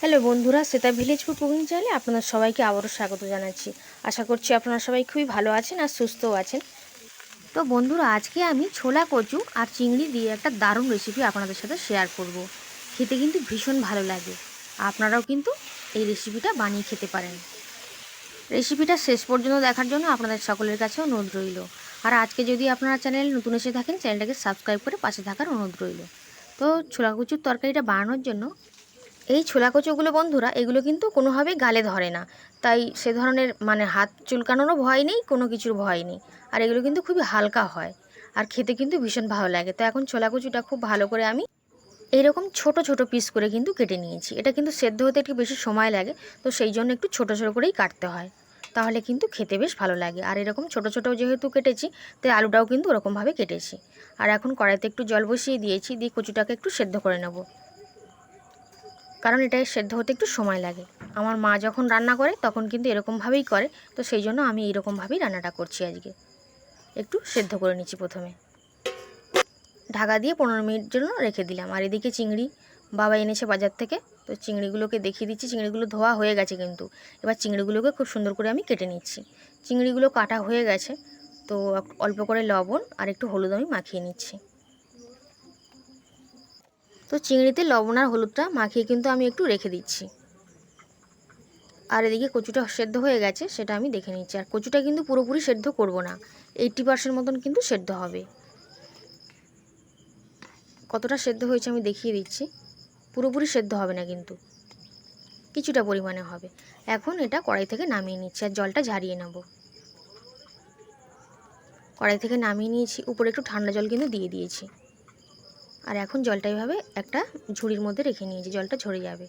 Hello বন্ধুরা সেটা village food cooking চ্যানেলে আপনাদের সবাইকে আবারও স্বাগত জানাচ্ছি। আশা করছি আপনারা সবাই খুবই ভালো আছেন আর সুস্থও আছেন। তো বন্ধুরা, আজকে আমি ছোলা কচু আর চিংড়ি দিয়ে একটা দারুণ রেসিপি আপনাদের সাথে শেয়ার করব। খেতে কিন্তু ভীষণ ভালো লাগে। আপনারাও কিন্তু এই রেসিপিটা বানিয়ে খেতে পারেন। রেসিপিটা শেষ পর্যন্ত দেখার জন্য আপনাদের সকলের কাছে অনুরোধ রইল। আর আজকে যদি আপনারা চ্যানেল নতুন এসে থাকেন, চ্যানেলটাকে সাবস্ক্রাইব করে পাশে থাকার অনুরোধ রইল। তো ছোলা কচুর তরকারিটা বানানোর জন্য এই ছোলা কচুগুলো বন্ধুরা, এগুলো কিন্তু কোনোভাবেই গালে ধরে না। তাই সে ধরনের মানে হাত চুলকানোরও ভয় নেই, কোনো কিছুর ভয় নেই। আর এগুলো কিন্তু খুবই হালকা হয় আর খেতে কিন্তু ভীষণ ভালো লাগে। তো এখন ছোলা কচুটা খুব ভালো করে আমি এইরকম ছোট ছোট পিস করে কিন্তু কেটে নিয়েছি। এটা কিন্তু সেদ্ধ হতে একটু বেশি সময় লাগে, তো সেই জন্য একটু ছোট ছোট করেই কাটতে হয়। তাহলে কিন্তু খেতে বেশ ভালো লাগে। আর এরকম ছোট ছোট যেহেতু কেটেছি, তাই আলুটাও কিন্তু ওরকমভাবে কেটেছি। আর এখন কড়াইতে একটু জল বসিয়ে দিয়েছি, দিয়ে কচুটাকে একটু সেদ্ধ করে নেব। কারণ এটাই সেদ্ধ হতে একটু সময় লাগে। আমার মা যখন রান্না করে, তখন কিন্তু এরকমভাবেই করে। তো সেই জন্য আমি এইরকমভাবেই রান্নাটা করছি আজকে। একটু সেদ্ধ করে নিচ্ছি প্রথমে। ঢাকা দিয়ে পনেরো মিনিট জন্য রেখে দিলাম। আর এদিকে চিংড়ি বাবা এনেছে বাজার থেকে। তো চিংড়িগুলোকে দেখিয়ে দিচ্ছি। চিংড়িগুলো ধোয়া হয়ে গেছে কিন্তু। এবার চিংড়িগুলোকে খুব সুন্দর করে আমি কেটে নিচ্ছি। চিংড়িগুলো কাটা হয়ে গেছে। তো অল্প করে লবণ আর একটু হলুদ আমি মাখিয়ে নিচ্ছি। তো চিংড়িতে লবণ আর হলুদটা মাখিয়ে কিন্তু আমি একটু রেখে দিচ্ছি। আর এদিকে কচুটা সেদ্ধ হয়ে গেছে, সেটা আমি দেখে নিচ্ছি। আর কচুটা কিন্তু পুরোপুরি সেদ্ধ করব না এইটটি পার্সেন্ট মতন কিন্তু সেদ্ধ হবে। কতটা সেদ্ধ হয়েছে আমি দেখিয়ে দিচ্ছি। পুরোপুরি সেদ্ধ হবে না কিন্তু। কিছুটা পরিমাণে হবে। এখন এটা কড়াই থেকে নামিয়ে নিচ্ছি আর জলটা ঝারিয়ে নেব। কড়াই থেকে নামিয়ে নিয়েছি, উপরে একটু ঠান্ডা জল কিন্তু দিয়ে দিয়েছি। আর এখন জলটা এভাবে একটা ঝুড়ির মধ্যে রেখে নিয়েছি, জলটা ঝরে যাবে।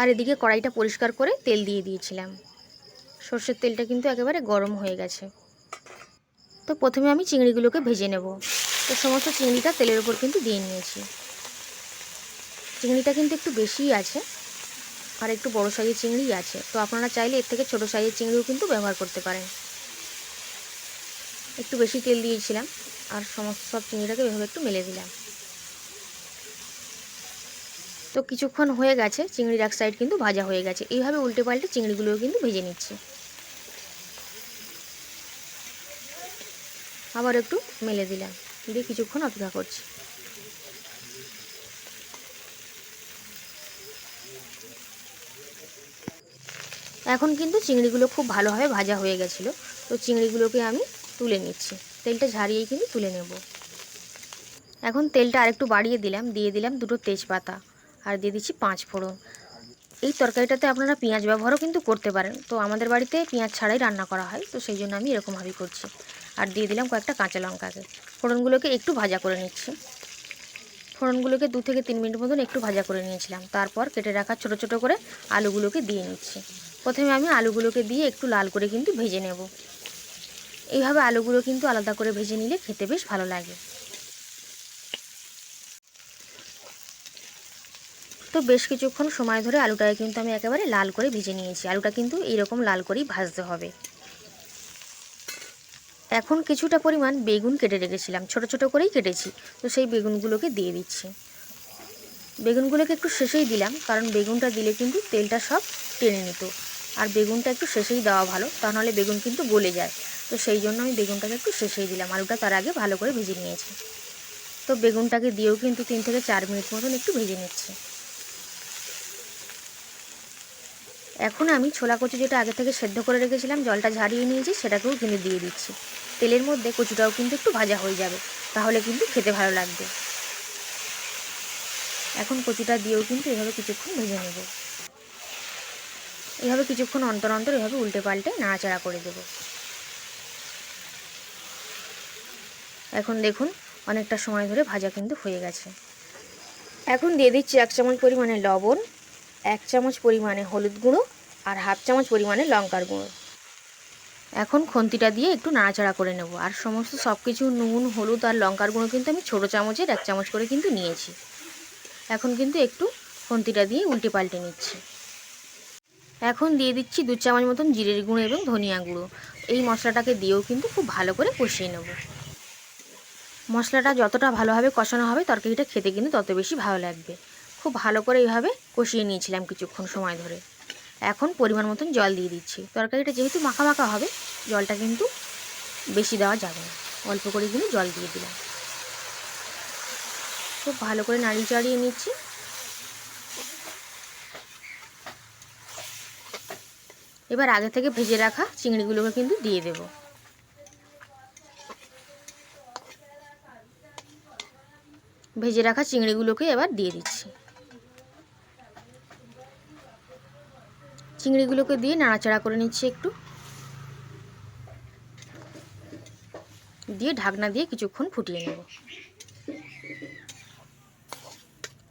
আর এদিকে কড়াইটা পরিষ্কার করে তেল দিয়ে দিয়েছিলাম। সর্ষের তেলটা কিন্তু একেবারে গরম হয়ে গেছে। তো প্রথমে আমি চিংড়িগুলোকে ভেজে নেব। তো সমস্ত চিংড়িটা তেলের উপর কিন্তু দিয়ে নিয়েছি। চিংড়িটা কিন্তু একটু বেশিই আছে আর একটু বড় সাইজের চিংড়ি আছে। তো আপনারা চাইলে এর থেকে ছোট সাইজের চিংড়িও কিন্তু ব্যবহার করতে পারেন। একটু বেশি তেল দিয়েছিলাম, আর সমস্ত সব চিংড়িটাকে এভাবে একটু মেলে দিলাম। তো কিছুক্ষণ হয়ে গেছে, চিংড়ির এক সাইড কিন্তু ভাজা হয়ে গেছে। এইভাবে উল্টে পাল্টে চিংড়িগুলোও কিন্তু ভেজে নিচ্ছি। আবার একটু মেলে দিলাম, দিয়ে কিছুক্ষণ অপেক্ষা করছি। এখন কিন্তু চিংড়িগুলো খুব ভালোভাবে ভাজা হয়ে গেছিল। তো চিংড়িগুলোকে আমি তুলে নিচ্ছি। তেলটা ঝারিয়েই কিন্তু তুলে নেব। এখন তেলটা আরেকটু বাড়িয়ে দিলাম, দিয়ে দিলাম দুটো তেজপাতা আর দিয়ে দিচ্ছি পাঁচ ফোড়ন। এই তরকারিটাতে আপনারা পেঁয়াজ ব্যবহারও কিন্তু করতে পারেন। তো আমাদের বাড়িতে পেঁয়াজ ছাড়াই রান্না করা হয়, তো সেই জন্য আমি এরকমভাবেই করছি। আর দিয়ে দিলাম কয়েকটা কাঁচা লঙ্কাকে। ফোড়নগুলোকে একটু ভাজা করে নিচ্ছি। ফোড়নগুলোকে দু থেকে তিন মিনিট মতন একটু ভাজা করে নিয়েছিলাম। তারপর কেটে রাখা ছোট ছোট করে আলুগুলোকে দিয়ে নিচ্ছি। প্রথমে আমি আলুগুলোকে দিয়ে একটু লাল করে কিন্তু ভেজে নেব। এইভাবে আলুগুলো কিন্তু আলাদা করে ভেজে নিলে খেতে বেশ ভালো লাগে। তো বেশ কিছুক্ষণ সময় ধরে আলুটাকে কিন্তু আমি একেবারে লাল করে ভেজে নিয়েছি। আলুটা কিন্তু এইরকম লাল করেই ভাজতে হবে। এখন কিছুটা পরিমাণ বেগুন কেটে রেখেছিলাম। ছোট ছোট করেই কেটেছি। তো সেই বেগুনগুলোকে দিয়ে দিচ্ছি। বেগুনগুলোকে একটু শেষেই দিলাম, কারণ বেগুনটা দিলে কিন্তু তেলটা সব টেনে নিত। আর বেগুনটা একটু শেষেই দেওয়া ভালো, তা নাহলে বেগুন কিন্তু গলে যায়। তো সেই জন্য আমি বেগুনটাকে একটু শেষেই দিলাম আলুটা তার আগে ভালো করে ভেজে নিয়েছি। তো বেগুনটাকে দিয়েও কিন্তু তিন থেকে চার মিনিট মতন একটু ভেজে নিচ্ছি। এখন আমি ছোলা কচু যেটা আগে থেকে সেদ্ধ করে রেখেছিলাম, জলটা ঝারিয়ে নিয়েছি, সেটাকেও কিন্তু দিয়ে দিচ্ছি। তেলের মধ্যে কচুটাও কিন্তু একটু ভাজা হয়ে যাবে, তাহলে কিন্তু খেতে ভালো লাগবে। এখন কচুটা দিয়েও কিন্তু এভাবে কিছুক্ষণ ভেজে নেব। এভাবে কিছুক্ষণ অন্তর অন্তর এভাবে উল্টে পাল্টে নাড়াচাড়া করে দেব। এখন দেখুন, অনেকটা সময় ধরে ভাজা কিন্তু হয়ে গেছে। এখন দিয়ে দিচ্ছি এক চামচ পরিমাণে লবণ, এক চামচ পরিমাণে হলুদ গুঁড়ো আর হাফ চামচ পরিমাণে লঙ্কার গুঁড়ো। এখন খন্তিটা দিয়ে একটু নাড়াচাড়া করে নেব। আর সমস্ত সব কিছু নুন, হলুদ আর লঙ্কার গুঁড়ো কিন্তু আমি ছোটো চামচের এক চামচ করে কিন্তু নিয়েছি। এখন কিন্তু একটু খন্তিটা দিয়ে উল্টে পাল্টে নিচ্ছি। এখন দিয়ে দিচ্ছি দু চামচ মতন জিরের গুঁড়ো এবং ধনিয়া গুঁড়ো। এই মশলাটাকে দিয়েও কিন্তু খুব ভালো করে কষিয়ে নেব। মশলাটা যতটা ভালোভাবে কষানো হবে, তরকারিটা খেতে কিন্তু তত বেশি ভালো লাগবে। খুব ভালো করে এইভাবে কষিয়ে নিয়েছিলাম কিছুক্ষণ সময় ধরে। এখন পরিমাণ মতন জল দিয়ে দিচ্ছি। তরকারিটা যেহেতু মাখা মাখা হবে, জলটা কিন্তু বেশি দেওয়া যাবে না। অল্প করে কিন্তু জল দিয়ে দিলাম। খুব ভালো করে নাড়িয়ে চাড়িয়ে নিচ্ছি। এবার আগে থেকে ভেজে রাখা চিংড়িগুলোকে কিন্তু দিয়ে দেব। ভেজে রাখা চিংড়িগুলোকে এবার দিয়ে দিচ্ছি। চিংড়িগুলোকে দিয়ে নাড়াচাড়া করে নিচ্ছি একটু। দিয়ে ঢাকনা দিয়ে কিছুক্ষণ ফুটিয়ে নেব।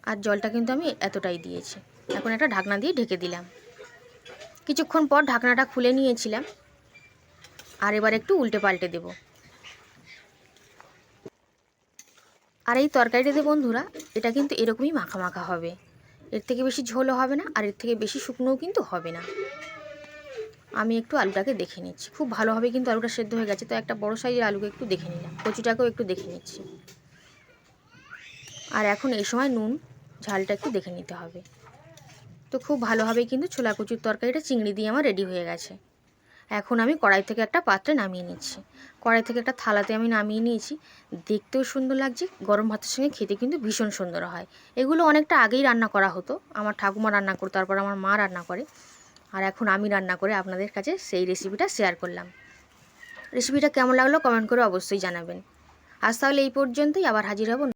আর জলটা কিন্তু আমি এতটাই দিয়েছি। এখন একটা ঢাকনা দিয়ে ঢেকে দিলাম। কিছুক্ষণ পর ঢাকনাটা খুলে নিয়েছিলাম। আর এবার একটু উল্টে পাল্টে দেব। আর এই তরকারিটাতে বন্ধুরা, এটা কিন্তু এরকমই মাখা মাখা হবে। এর থেকে বেশি ঝোলও হবে না, আর এর থেকে বেশি শুকনোও কিন্তু হবে না। আমি একটু আলুটাকে দেখে নিচ্ছি। খুব ভালোভাবে কিন্তু আলুটা সেদ্ধ হয়ে গেছে, তো একটা বড় সাইজের আলুকে একটু দেখে নিলাম। কচুটাকেও একটু দেখে নিচ্ছি। আর এখন এই সময় নুন, ঝালটা একটু দেখে নিতে হবে। তো খুব ভালোভাবে কিন্তু ছোলা কচুর তরকারিটা চিংড়ি দিয়ে আমার রেডি হয়ে গেছে। এখন আমি কড়াই থেকে একটা পাত্রে নামিয়ে নিচ্ছি। কড়াই থেকে একটা থালাতে আমি নামিয়ে নিয়েছি। দেখতেও সুন্দর লাগছে, গরম ভাতের সঙ্গে খেতে কিন্তু ভীষণ সুন্দর হয়। এগুলো অনেকটা আগেই রান্না করা হতো। আমার ঠাকুমা রান্না করতো তারপর আমার মা রান্না করে। আর এখন আমি রান্না করে আপনাদের কাছে সেই রেসিপিটা শেয়ার করলাম। রেসিপিটা কেমন লাগল কমেন্ট করে অবশ্যই জানাবেন। আজ তাহলে এই পর্যন্তই, আবার হাজির হব